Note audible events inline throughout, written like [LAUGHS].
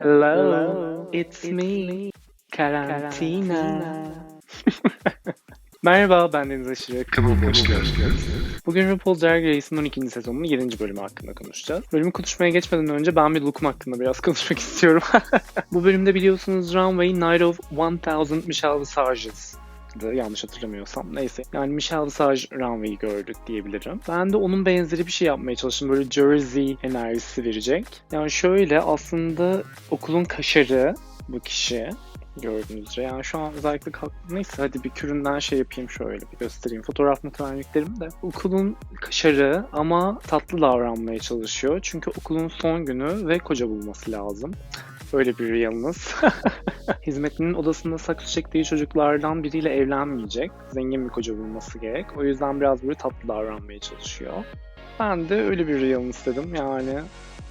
Hello, it's me, Karantina. [LAUGHS] Merhaba, ben Deniz Aşırı. Kanalıma hoş geldiniz. Bugün RuPaul Drag Race'in 12. sezonunun 7. bölümü hakkında konuşacağız. Bölümü konuşmaya geçmeden önce ben bir lookum hakkında biraz [LAUGHS] konuşmak istiyorum. [LAUGHS] Bu bölümde biliyorsunuz Runway Night of 1000 Michelle Visages yanlış hatırlamıyorsam. Neyse. Yani Michelle Visage Runway'i gördük diyebilirim. Ben de onun benzeri bir şey yapmaya çalıştım. Böyle Jersey enerjisi verecek. Yani şöyle aslında okulun kaşarı bu kişi gördüğünüz üzere. Yani şu an özellikle kalk... Neyse hadi bir küründen şey yapayım şöyle bir göstereyim. Fotoğraf muhtemelen yüklerim de. Okulun kaşarı ama tatlı davranmaya çalışıyor. Çünkü okulun son günü ve koca bulması lazım. Öyle bir yalnız. [LAUGHS] Hizmetlinin odasında saksı çektiği çocuklardan biriyle evlenmeyecek. Zengin bir koca bulması gerek. O yüzden biraz böyle tatlı davranmaya çalışıyor. Ben de öyle bir real istedim. Yani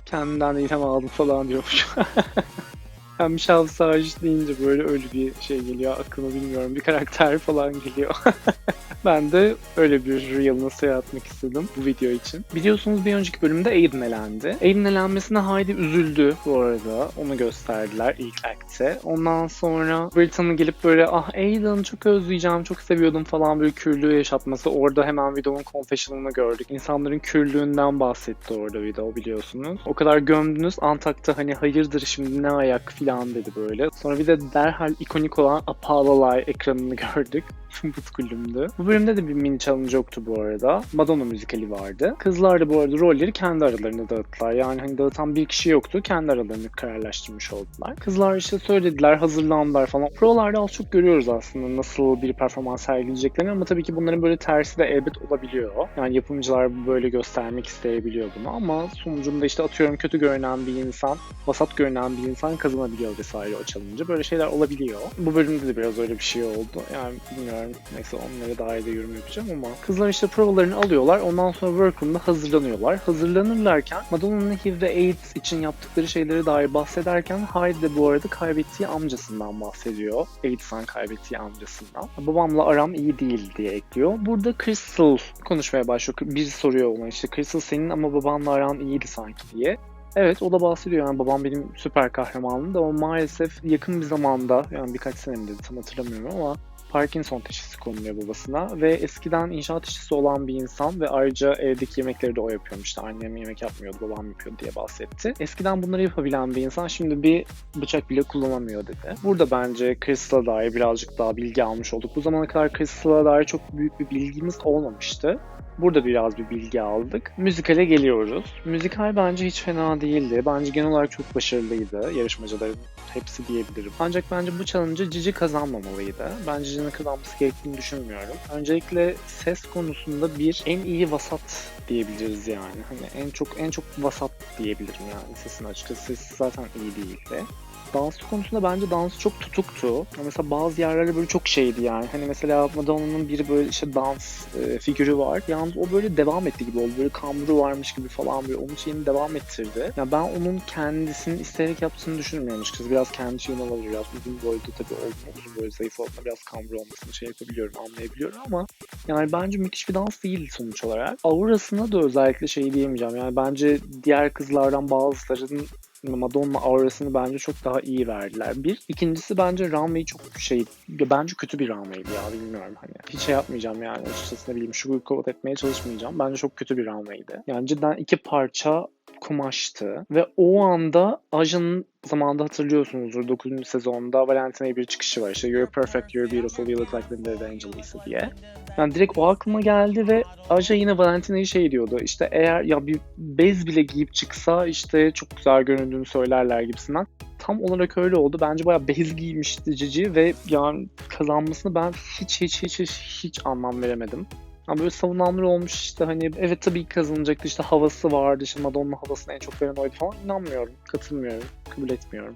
kendimden de ilham aldım falan diyormuş. [LAUGHS] Ben Michelle Visage deyince böyle öyle bir şey geliyor aklıma bilmiyorum. Bir karakter falan geliyor. [LAUGHS] ben de öyle bir realness yaratmak istedim bu video için. Biliyorsunuz bir önceki bölümde Aiden elendi. Aiden elenmesine Heidi üzüldü bu arada. Onu gösterdiler ilk akte. Ondan sonra Brittany gelip böyle ah Aiden çok özleyeceğim, çok seviyordum falan böyle kürlüğü yaşatması. Orada hemen videonun confessional'ını gördük. İnsanların kürlüğünden bahsetti orada video biliyorsunuz. O kadar gömdünüz. Antak'ta hani hayırdır şimdi ne ayak falan dedi böyle. Sonra bir de derhal ikonik olan Apollo ekranını [LAUGHS] gördük. Butkulümdü. Bu bölümde de bir mini challenge yoktu bu arada. Madonna müzikali vardı. Kızlar da bu arada rolleri kendi aralarında dağıttılar. Yani hani dağıtan bir kişi yoktu. Kendi aralarını kararlaştırmış oldular. Kızlar işte söylediler, hazırlandılar falan. Provalarda az çok görüyoruz aslında nasıl bir performans sergileyeceklerini ama tabii ki bunların böyle tersi de elbet olabiliyor. Yani yapımcılar böyle göstermek isteyebiliyor bunu ama sonucunda işte atıyorum kötü görünen bir insan, vasat görünen bir insan kazanabiliyor vesaire o challenge'ı. Böyle şeyler olabiliyor. Bu bölümde de biraz öyle bir şey oldu. Yani bilmiyorum Neyse onlara dair de yorum yapacağım ama kızlar işte provalarını alıyorlar. Ondan sonra workroom'da hazırlanıyorlar. Hazırlanırlarken Madonna'nın HIV ve AIDS için yaptıkları şeylere dair bahsederken Heidi de bu arada kaybettiği amcasından bahsediyor. AIDS'tan kaybettiği amcasından. Babamla aram iyi değil diye ekliyor. Burada Crystal konuşmaya başlıyor. Bir soruyor ona işte Crystal senin ama babanla aran iyiydi sanki diye. Evet o da bahsediyor yani babam benim süper kahramanım da ama maalesef yakın bir zamanda yani birkaç sene mi dedi tam hatırlamıyorum ama Parkinson teşhisi konuluyor babasına ve eskiden inşaat işçisi olan bir insan ve ayrıca evdeki yemekleri de o yapıyormuş. İşte annem yemek yapmıyordu, babam yapıyordu diye bahsetti. Eskiden bunları yapabilen bir insan şimdi bir bıçak bile kullanamıyor dedi. Burada bence Crystal'a dair birazcık daha bilgi almış olduk. Bu zamana kadar Crystal'a dair çok büyük bir bilgimiz olmamıştı. Burada biraz bir bilgi aldık. Müzikale geliyoruz. Müzikal bence hiç fena değildi. Bence genel olarak çok başarılıydı. Yarışmacıların hepsi diyebilirim. Ancak bence bu challenge'ı Cici kazanmamalıydı. Ben Cici'nin kazanması gerektiğini düşünmüyorum. Öncelikle ses konusunda bir en iyi vasat diyebiliriz yani. Hani en çok en çok vasat diyebilirim yani sesin açıkçası. Sesi zaten iyi değildi. Dans konusunda bence dans çok tutuktu. Mesela bazı yerlerde böyle çok şeydi yani. Hani mesela Madonna'nın bir böyle işte dans e, figürü var. Yalnız o böyle devam etti gibi oldu. Böyle kamburu varmış gibi falan böyle onun şeyini devam ettirdi. Yani ben onun kendisinin isteyerek yaptığını düşünmüyorum açıkçası. Biraz kendi şeyini olabilir. Biraz uzun boylu tabii olduğunda, uzun boylu zayıf olduğunda biraz kamburu olmasını şey yapabiliyorum, anlayabiliyorum ama yani bence müthiş bir dans değil sonuç olarak. Aurasına da özellikle şey diyemeyeceğim. Yani bence diğer kızlardan bazılarının Madonna aurasını bence çok daha iyi verdiler. Bir. ikincisi bence Runway çok şey, bence kötü bir Runway'di ya bilmiyorum hani. Hiç şey yapmayacağım yani açıkçası ne bileyim sugarcoat etmeye çalışmayacağım. Bence çok kötü bir Runway'di. Yani cidden iki parça kumaştı ve o anda Aja'nın zamanında hatırlıyorsunuzdur 9. sezonda Valentina'ya bir çıkışı var işte You're perfect, you're beautiful, you look like Linda Evangelista diye. Yani direkt o aklıma geldi ve Aja yine Valentina'yı şey diyordu işte eğer ya bir bez bile giyip çıksa işte çok güzel göründüğünü söylerler gibisinden. Tam olarak öyle oldu. Bence bayağı bez giymişti Cici ve yani kazanmasını ben hiç hiç hiç hiç, hiç anlam veremedim. Ama böyle savunanlar olmuş işte hani evet tabii kazanacaktı işte havası vardı işte Madonna havasını en çok veren oydu falan inanmıyorum, katılmıyorum, kabul etmiyorum.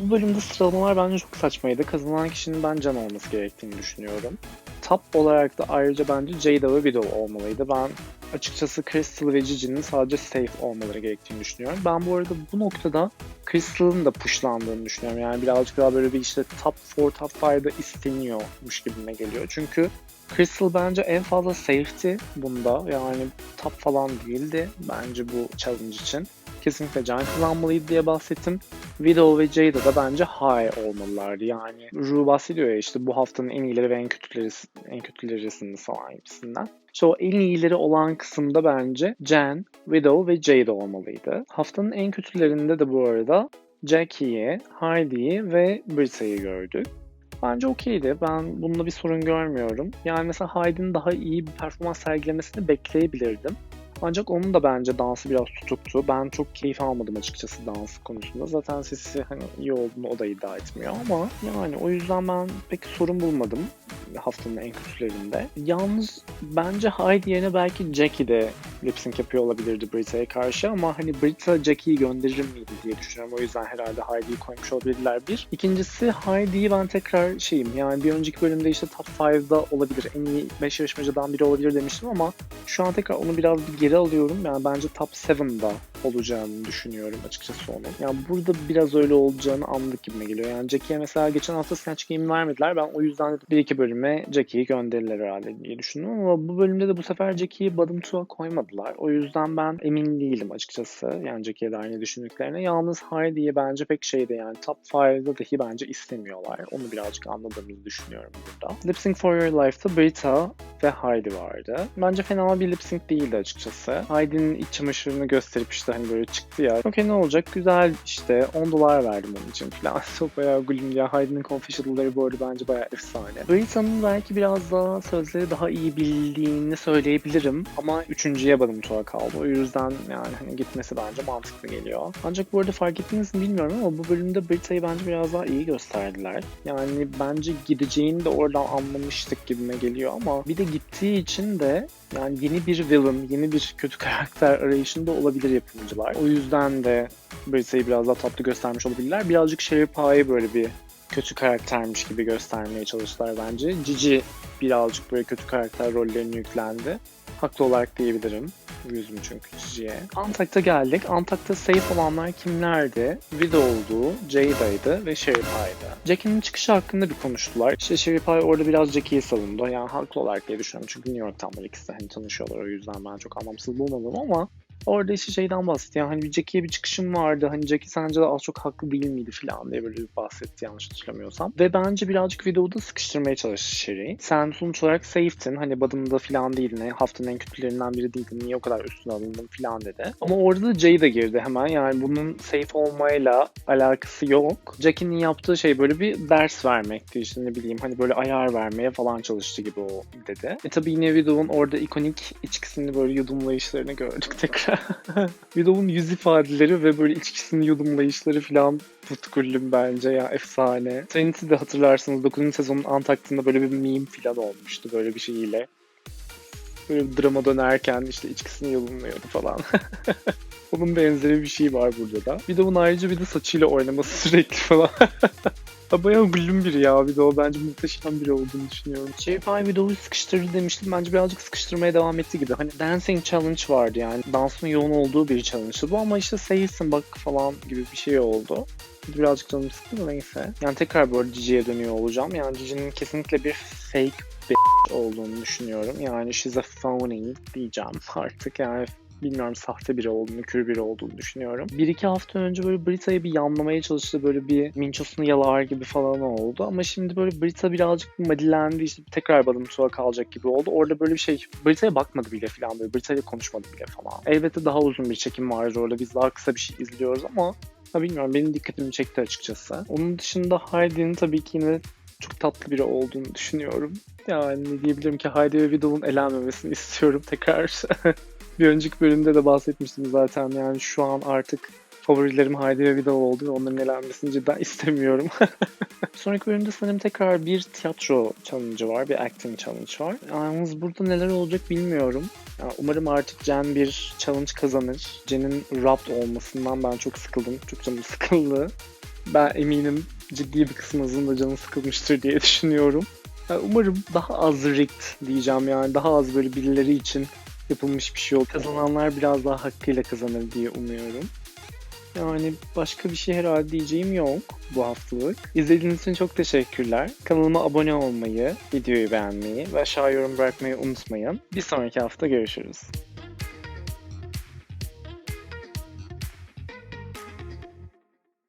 Bu bölümde sıralamalar bence çok saçmaydı. Kazanan kişinin ben Can olması gerektiğini düşünüyorum. Top olarak da ayrıca bence Jada ve Widow olmalıydı. Ben açıkçası Crystal ve Gigi'nin sadece safe olmaları gerektiğini düşünüyorum. Ben bu arada bu noktada Crystal'ın da pushlandığını düşünüyorum. Yani birazcık daha böyle bir işte top 4, top 5'da isteniyormuş gibime geliyor. Çünkü Crystal bence en fazla safety bunda. Yani top falan değildi bence bu challenge için. Kesinlikle can kullanmalıydı diye bahsettim. Widow ve Jada da bence high olmalılardı. Yani Ru bahsediyor ya işte bu haftanın en iyileri ve en kötüleri en kötülerisiniz falan gibisinden. İşte o en iyileri olan kısımda bence Jen, Widow ve Jada olmalıydı. Haftanın en kötülerinde de bu arada Jackie'yi, Heidi'yi ve Britta'yı gördük. Bence okeydi. Ben bunda bir sorun görmüyorum. Yani mesela Heidi'nin daha iyi bir performans sergilemesini bekleyebilirdim. Ancak onun da bence dansı biraz tutuktu. Ben çok keyif almadım açıkçası dans konusunda. Zaten sesi hani iyi olduğunu o da iddia etmiyor ama yani o yüzden ben pek sorun bulmadım haftanın en kötülerinde. Yalnız bence Heidi yerine belki Jackie de lip sync yapıyor olabilirdi Britta'ya karşı ama hani Britta Jackie'yi gönderir miydi diye düşünüyorum. O yüzden herhalde Heidi'yi koymuş olabilirler bir. İkincisi Heidi'yi ben tekrar şeyim yani bir önceki bölümde işte top 5'da olabilir. En iyi 5 yarışmacıdan biri olabilir demiştim ama şu an tekrar onu biraz bir geri alıyorum. Yani bence top 7'da olacağını düşünüyorum açıkçası onun. Yani burada biraz öyle olacağını anladık gibime geliyor. Yani Jackie'ye mesela geçen hafta Snatch Game vermediler. Ben o yüzden de bir iki bölüme Jackie'yi gönderirler herhalde diye düşündüm ama bu bölümde de bu sefer Jackie'yi bottom koymadılar. O yüzden ben emin değilim açıkçası. Yani Jackie'ye dair ne düşündüklerine. Yalnız Heidi'yi bence pek şeyde yani top 5'da dahi bence istemiyorlar. Onu birazcık anladığımızı düşünüyorum burada. Lip Sync for Your Life'da Brita ve Heidi vardı. Bence fena bir lip sync değildi açıkçası. Heidi'nin iç çamaşırını gösterip işte hani böyle çıktı ya. Okey ne olacak? Güzel işte 10 dolar verdim onun için falan. [LAUGHS] Çok bayağı gülüm ya. Heidi'nin confessional'ları bu arada bence bayağı efsane. Brita'nın belki biraz daha sözleri daha iyi bildiğini söyleyebilirim. Ama üçüncüye badım tuğa kaldı. O yüzden yani hani gitmesi bence mantıklı geliyor. Ancak bu arada fark ettiniz mi bilmiyorum ama bu bölümde Brita'yı bence biraz daha iyi gösterdiler. Yani bence gideceğini de oradan anlamıştık gibime geliyor ama bir de gittiği için de yani yeni bir villain, yeni bir kötü [LAUGHS] karakter arayışında olabilir yapımcılar. O yüzden de Brita'yı biraz daha tatlı göstermiş olabilirler. Birazcık Sherry Pie'yi böyle bir kötü karaktermiş gibi göstermeye çalıştılar bence. Cici birazcık böyle kötü karakter rollerini yüklendi. Haklı olarak diyebilirim. Yüzüm çünkü Cici'ye. Antak'ta geldik. Antak'ta safe olanlar kimlerdi? Widow'du, Jada'ydı ve Sherry Pie'di. Jackie'nin çıkışı hakkında bir konuştular. İşte Sherry Pie orada biraz Jackie'yi savundu. Yani haklı olarak diye düşünüyorum. Çünkü New York'tan böyle ikisi hani tanışıyorlar. O yüzden ben çok anlamsız bulmadım ama Orada işte şeyden bahsetti. Yani hani Jackie'ye bir çıkışım vardı. Hani Jackie sence de az çok haklı değil miydi falan diye böyle bahsetti yanlış hatırlamıyorsam. Ve bence birazcık videoda sıkıştırmaya çalıştı Sherry'i. Sen sonuç olarak safe'tin. Hani badımda falan değildin. Haftanın en kötülerinden biri değildin. Niye o kadar üstüne alındın falan dedi. Ama orada da Jay de girdi hemen. Yani bunun safe olmayla alakası yok. Jackie'nin yaptığı şey böyle bir ders vermekti. İşte ne bileyim hani böyle ayar vermeye falan çalıştı gibi o dedi. E tabi yine Widow'un orada ikonik içkisini böyle yudumlayışlarını gördük [LAUGHS] tekrar. [LAUGHS] Widow'un yüz ifadeleri ve böyle içkisini yudumlayışları falan tutkullüm bence ya efsane. Trinity de hatırlarsınız 9. sezonun Antakt'ında böyle bir meme falan olmuştu böyle bir şeyiyle. Böyle bir drama dönerken işte içkisini yudumluyordu falan. [LAUGHS] Onun benzeri bir şey var burada da. Widow'un ayrıca bir de saçıyla oynaması [LAUGHS] sürekli falan. Ya bayağı gülüm biri ya bir de o bence muhteşem biri olduğunu düşünüyorum. Sherry Pie Widow'u sıkıştırdı demiştim. Bence birazcık sıkıştırmaya devam etti gibi. Hani Dancing Challenge vardı yani. Dansın yoğun olduğu bir challenge'dı bu ama işte seyirsin bak falan gibi bir şey oldu. Birazcık canım sıktı da neyse. Yani tekrar böyle Gigi'ye dönüyor olacağım. Yani Gigi'nin kesinlikle bir fake bitch [LAUGHS] olduğunu düşünüyorum. Yani she's a phony diyeceğim [LAUGHS] artık. Yani bilmiyorum sahte biri olduğunu, kür biri olduğunu düşünüyorum. Bir iki hafta önce böyle Brita'yı bir yanlamaya çalıştı. Böyle bir minçosunu yalar gibi falan oldu. Ama şimdi böyle Brita birazcık madilendi. işte tekrar badım suya kalacak gibi oldu. Orada böyle bir şey Brita'ya bakmadı bile falan böyle. Brita'yla konuşmadı bile falan. Elbette daha uzun bir çekim vardı orada. Biz daha kısa bir şey izliyoruz ama ha bilmiyorum benim dikkatimi çekti açıkçası. Onun dışında Heidi'nin tabii ki yine çok tatlı biri olduğunu düşünüyorum. Yani ne diyebilirim ki Heidi ve Widow'un elenmemesini istiyorum tekrar. [LAUGHS] bir önceki bölümde de bahsetmiştim zaten yani şu an artık favorilerim Heidi ve Vidal oldu ve onların elenmesini cidden [LAUGHS] istemiyorum. [LAUGHS] Sonraki bölümde sanırım tekrar bir tiyatro challenge var, bir acting challenge var. Yalnız burada neler olacak bilmiyorum. Yani umarım artık Jen bir challenge kazanır. Jen'in rapt olmasından ben çok sıkıldım. Çok canım sıkıldı. Ben eminim ciddi bir kısmınızın da canı sıkılmıştır diye [LAUGHS] düşünüyorum. Yani umarım daha az rigged diyeceğim yani daha az böyle birileri için yapılmış bir şey yok. Kazananlar biraz daha hakkıyla kazanır diye umuyorum. Yani başka bir şey herhalde diyeceğim yok bu haftalık. İzlediğiniz için çok teşekkürler. Kanalıma abone olmayı, videoyu beğenmeyi ve aşağı yorum bırakmayı unutmayın. Bir sonraki hafta görüşürüz.